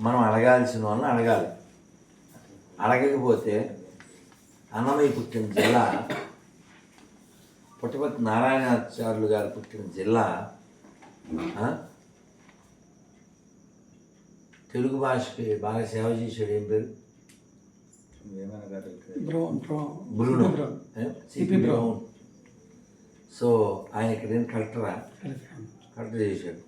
మనం అడగాల్సిన వాళ్ళని అడగాలి. అడగకపోతే అన్నమయ్య పుట్టిన జిల్లా పుట్టపర్తి నారాయణాచార్యులు గారు పుట్టిన జిల్లా? తెలుగు భాషకి బాగా సేవ చేసాడు ఏం పేరు? Brown CP brown. సో ఆయన ఇక్కడ ఏం కలెక్టరా. కలెక్టర్. చేశాడు?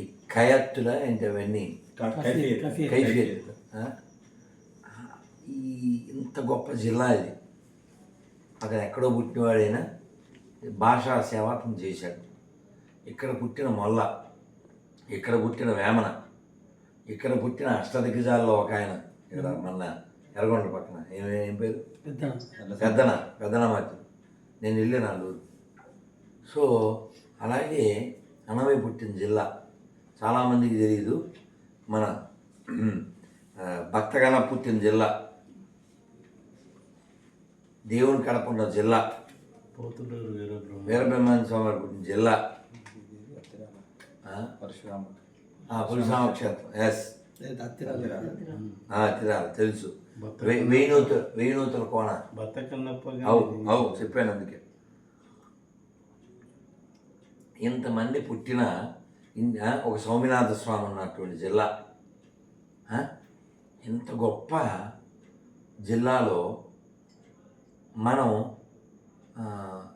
ఈ కయత్తుల ఏంటి అవన్నీ. కైఫియత్? ఈ ఇంత గొప్ప జిల్లా ఇది అతను ఎక్కడో పుట్టినవాడైనా? భాషా సేవాతం చేశాడు. ఇక్కడ పుట్టిన మొల్ల ఇక్కడ పుట్టిన వేమన ఇక్కడ పుట్టిన అష్టదిగ్గజాల్లో ఒక ఆయన. ఇక్కడ మన ఎర్రగొండ పక్కన. ఏం ఏం పేరు? పెద్ద పెద్దన. పెద్దన మధ్య నేను వెళ్ళాను అల్లూరు సో అలాగే అన్నమయ్య పుట్టిన జిల్లా. చాలామందికి తెలియదు మన భక్తగణ పుట్టిన జిల్లా. దేవుని కడప జిల్లా. వీరబ్రహ్మణ్య స్వామి వారు పుట్టిన జిల్లా. ఆ, పరశురామ ఆ, పులిసామ క్షేత్రం. ఎస్ తిరాలి తెలుసు. వేణూతు వేణూతుల కోణ అవు అవు చెప్పాను అందుకే. ఇంతమంది పుట్టిన ఒక సౌమినాథ స్వామి ఉన్నటువంటి జిల్లా. ఇంత గొప్ప జిల్లాలో మనం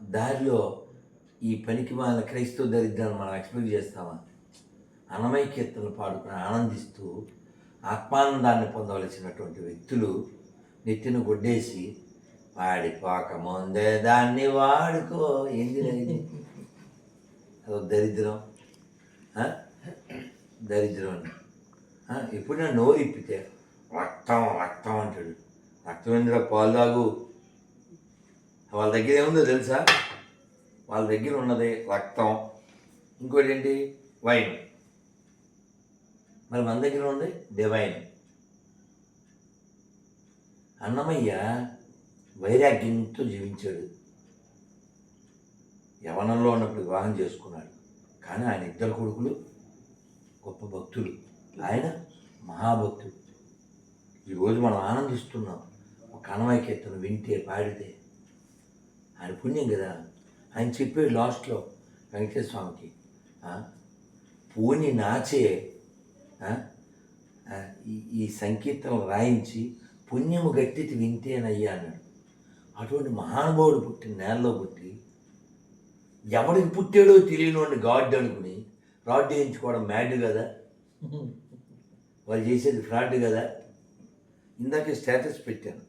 దారిలో ఈ పనికి వాళ్ళ క్రైస్తవ దరిద్రాన్ని మనం ఎక్స్పెక్ట్ చేస్తామా? అన్నమయ కీర్తనలు పాడుకుని ఆనందిస్తూ ఆత్మానందాన్ని పొందవలసినటువంటి వ్యక్తులు నెత్తిన గొడ్డేసి వాడిపోక ముందే దాన్ని వాడుకో ఏంది అదో దరిద్రం? దరిద్రం అని ఆ, ఎప్పుడైనా నోరు ఇప్పితే రక్తం రక్తం అంటాడు రక్తం ఎందుకు పాలు తాగు. వాళ్ళ దగ్గర ఏముందో తెలుసా? వాళ్ళ దగ్గర ఉన్నది రక్తం. ఇంకోటి ఏంటి? వైన్. మరి మన దగ్గర ఉంది డివైన్ అన్నమయ్య వైరాగ్యంతో జీవించాడు. యవనంలో ఉన్నప్పుడు వివాహం చేసుకున్నాడు. కానీ ఆయన ఇద్దరు కొడుకులు గొప్ప భక్తులు ఆయన మహాభక్తుడు. ఈరోజు మనం ఆనందిస్తున్నాం. ఒక అన్నమయ్య కీర్తన వింటే పాడితే. ఆయన పుణ్యం కదా. ఆయన చెప్పే లాస్ట్లో వెంకటేశ్వర స్వామికి పోని నాచే ఈ- ఈ రాయించి పుణ్యము గట్టిది వింటేనయ్యా అన్నాడు. అటువంటి మహానుభావుడు పుట్టిన నేలలో పుట్టి ఎవడికి పుట్టాడో తెలియనివాడిని గాడ్ అనుకుని రాడ్ చేయించుకోవడం మ్యాడ్ కదా? వాళ్ళు చేసేది ఫ్రాడ్ కదా? ఇందాకే స్టేటస్ పెట్టాను.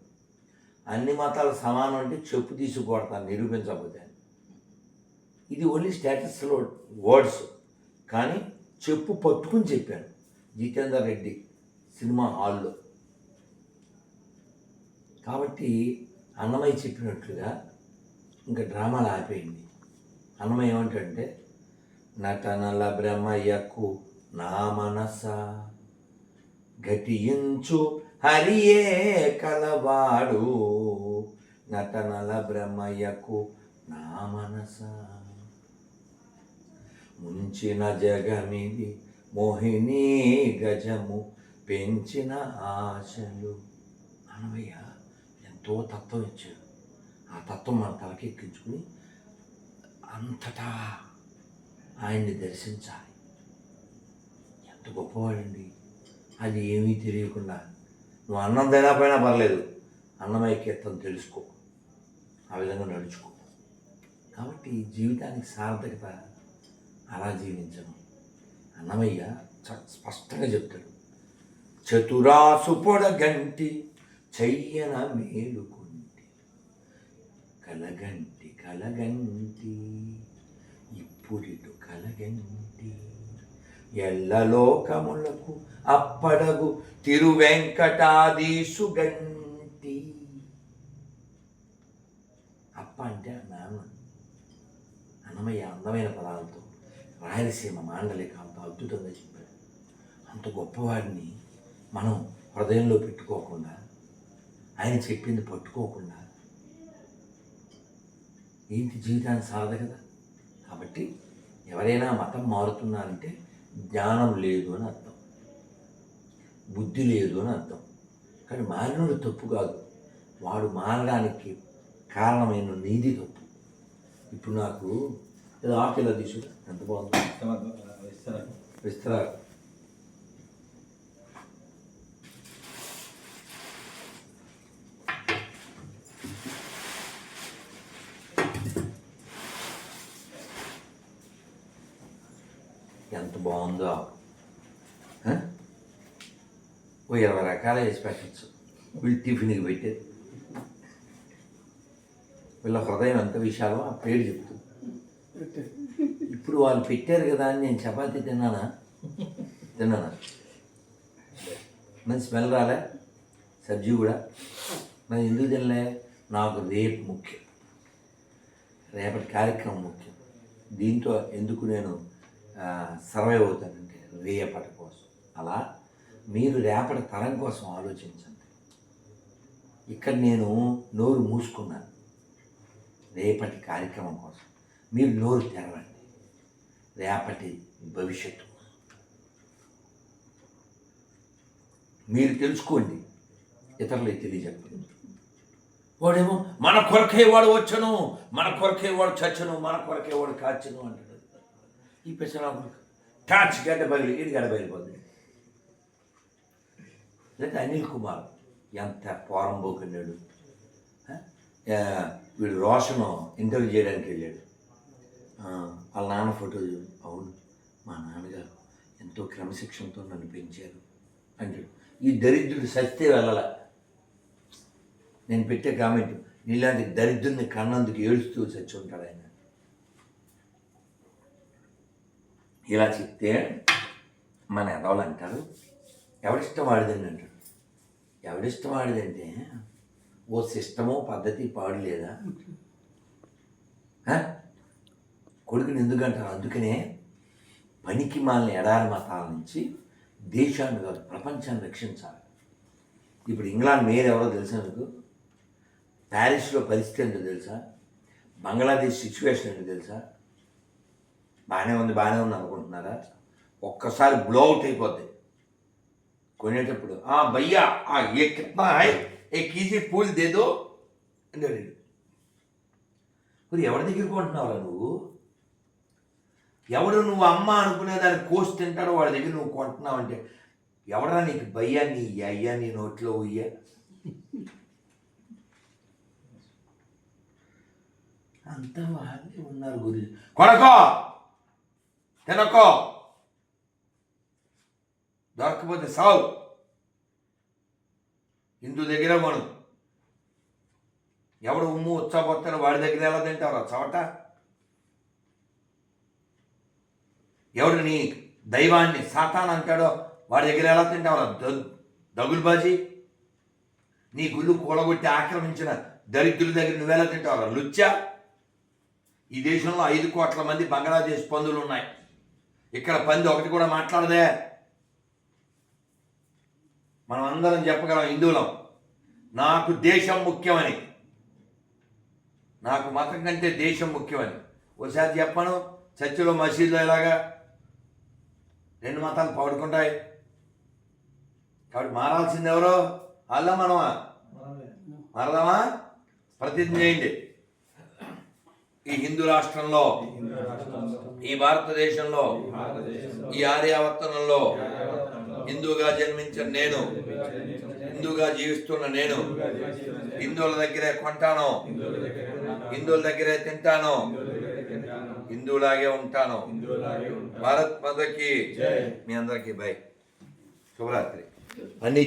అన్ని మతాలు సమానం అంటే చెప్పు తీసి నిరూపించకపోతే. ఇది ఓన్లీ స్టేటస్లో వర్డ్స్. కానీ చెప్పు పట్టుకుని చెప్పాను జితేందర్ రెడ్డి సినిమా హాల్లో. కాబట్టి అన్నమయ్య చెప్పినట్లుగా ఇంకా డ్రామాలు ఆపేయండి. అన్నమయ్య ఏమంటే నటనల బ్రహ్మయ్యకు నా మనస ఘటించు హరియే కలవాడు. నటనల బ్రహ్మయ్యకు నా మనస ముంచిన జగమిది మోహిని గజము పెంచిన ఆశలు. అనవయ్య ఎంతో తత్వం ఇచ్చాడు ఆ తత్వం మన తలకెక్కించుకుని అంతటా ఆయన్ని దర్శించాలి. ఎంత గొప్పవాడండి. అది ఏమీ తెలియకుండా. నువ్వు అన్నం తినకపోయినా పర్లేదు. అన్నమయ్య కీర్తం తెలుసుకో. ఆ విధంగా నడుచుకో. కాబట్టి జీవితానికి సార్థకత అలా జీవించను అన్నమయ్య చ- స్పష్టంగా చెప్తాడు. చతురాసు పొడగంటి చెయ్యన మేలుకుంటి. కలగంటి కలగంటి. ఇప్పుడిటు కలగంటి ఎల్లలోకములకు అప్పడగు తిరువెంకటాదీసు గంటి. అప్ప అంటే నాన్న అన్నమయ్య అందమైన పదాలతో రాయలసీమ మాండలికాలతో అద్భుతంగా చెప్పాడు. అంత గొప్పవాడిని మనం హృదయంలో పెట్టుకోకుండా ఆయన చెప్పింది పట్టుకోకుండా ఏంటి సాధ కదా? కాబట్టి ఎవరైనా మతం మారుతున్నారంటే జ్ఞానం లేదు అని అర్థం. బుద్ధి లేదు అని అర్థం. కానీ మారినోడు తప్పు కాదు. వాడు మారడానికి కారణమైన నీది తప్పు. ఇప్పుడు నాకు ఏదో ఆకిలా తీసు ఎంత బాగుంది? విస్తరా ఎంత బాగుందో. ఓ ఇరవై రకాల వేసి పెట్టచ్చు. వీళ్ళు టిఫిన్కి పెట్టేది వీళ్ళ హృదయం ఎంత విషయాలో ఆ పేరు చెప్తుంది ఇప్పుడు వాళ్ళు పెట్టారు కదా అని నేను చపాతి తిన్నానా? తిన్నానా? మంచి స్మెల్ రాలే? సబ్జీ కూడా. మరి ఎందుకు తినలే? నాకు రేపు ముఖ్యం. రేపటి కార్యక్రమం ముఖ్యం. దీంతో ఎందుకు నేను సర్వైవ్ అవుతానంటే రేపటి కోసం. అలా మీరు రేపటి తరం కోసం ఆలోచించండి. ఇక్కడ నేను నోరు మూసుకున్నాను. రేపటి కార్యక్రమం కోసం. మీరు నోరు తెరవండి. రేపటి భవిష్యత్తు కోసం. మీరు తెలుసుకోండి. ఇతరులకి తెలియజెప్పండి. వాడేమో మన కొరకే వాడు వచ్చను మన కొరకే వాడు చచ్చను మన కొరకే వాడు కాచను అంటాడు. ఈ పెసరాకులు టాచ్ గడ్డ బయలు ఇది గడ్డ పగిలిపోతుంది లేదా అనిల్ కుమార్. ఎంత పోరం పోకున్నాడు. వీడు రోషను ఇంటర్వ్యూ చేయడానికి వెళ్ళాడు. వాళ్ళ నాన్న ఫోటో అవును మా నాన్నగారు ఎంతో క్రమశిక్షణతో నన్ను పెంచారు అంటాడు. ఈ దరిద్రుడు సస్తే వెళ్ళాల. నేను పెట్టే కామెంట్ నీలాంటి దరిద్రుని కన్నందుకు ఏడుస్తూ చచ్చి ఉంటాడు ఆయన. ఇలా చెప్తే మన ఎదవలు అంటారు ఎవడిష్టం వాడిదండి అంటాడు ఎవడిష్టం వాడిదంటే ఓ సిస్టమో పద్ధతి పాడు లేదా? కొడుకుని ఎందుకంటారు అందుకనే పనికి మాలిన ఎడారి మతాల నుంచి దేశాన్ని కాదు ప్రపంచాన్ని రక్షించాలి. ఇప్పుడు ఇంగ్లాండ్ మేయర్ ఎవరో తెలుసా మీకు? ప్యారిస్లో పరిస్థితి ఏంటో తెలుసా? బంగ్లాదేశ్ సిచ్యువేషన్ ఏంటో తెలుసా? బాగానే ఉంది బాగానే ఉంది అనుకుంటున్నారా? ఒక్కసారి బ్లో అవుట్ అయిపోద్ది. కొనేటప్పుడు ఆ భయ్యా ఆ ఏ కిట్నా హాయ్ ఏ కీజీ పూల్ దేదో అని అడిగాడు. మరి ఎవరి దగ్గర కొంటున్నావురా నువ్వు? ఎవడు నువ్వు అమ్మ అనుకునే దాన్ని కోసి తింటాడో వాడి దగ్గర నువ్వు కొంటున్నావు అంటే ఎవడరా నీకు భయ్యా నీ అయ్యా నీ నోట్లో ఉయ్యా? అంతా వాళ్ళే ఉన్నారు గురి కొనకో తినకో దొరకపోతే సావు. హిందూ దగ్గర మనం. ఎవడు ఉమ్ము ఉత్సాహపోతారో వాడి దగ్గర ఎలా తింటారా చవట? ఎవడు నీ దైవాన్ని సాతాన్ అంటాడో వాడి దగ్గర ఎలా తింటావరా దగులుబాజీ నీ గుళ్ళు కూలగొట్టి ఆక్రమించిన దరిద్రుల దగ్గర నువ్వెలా తింటావరా లుచ్చా? ఈ దేశంలో ఐదు కోట్ల మంది బంగ్లాదేశ్ పందులు ఉన్నాయి ఇక్కడ పంది ఒకటి కూడా మాట్లాడదే. మనం అందరం చెప్పగలం హిందువులం. నాకు దేశం ముఖ్యమని. నాకు మతం కంటే దేశం ముఖ్యమని. ఒకసారి చెప్పను చర్చిలో మసీదులో ఎలాగా? రెండు మతాలు పడుకుంటాయి. కాబట్టి మారాల్సింది ఎవరో? అల్లా మనమా మారదామా ప్రతిజ్ఞ చేయండి. ఈ హిందూ రాష్ట్రంలో ఈ భారతదేశంలో ఈ ఆర్యావర్తనంలో హిందూగా జన్మించిన నేను హిందూగా జీవిస్తున్న నేను హిందువుల దగ్గరే కొంటాను హిందువుల దగ్గరే తింటాను హిందువులాగే ఉంటాను. భారత్ మాతకి మీ అందరికీ బై. శుభరాత్రి. అన్ని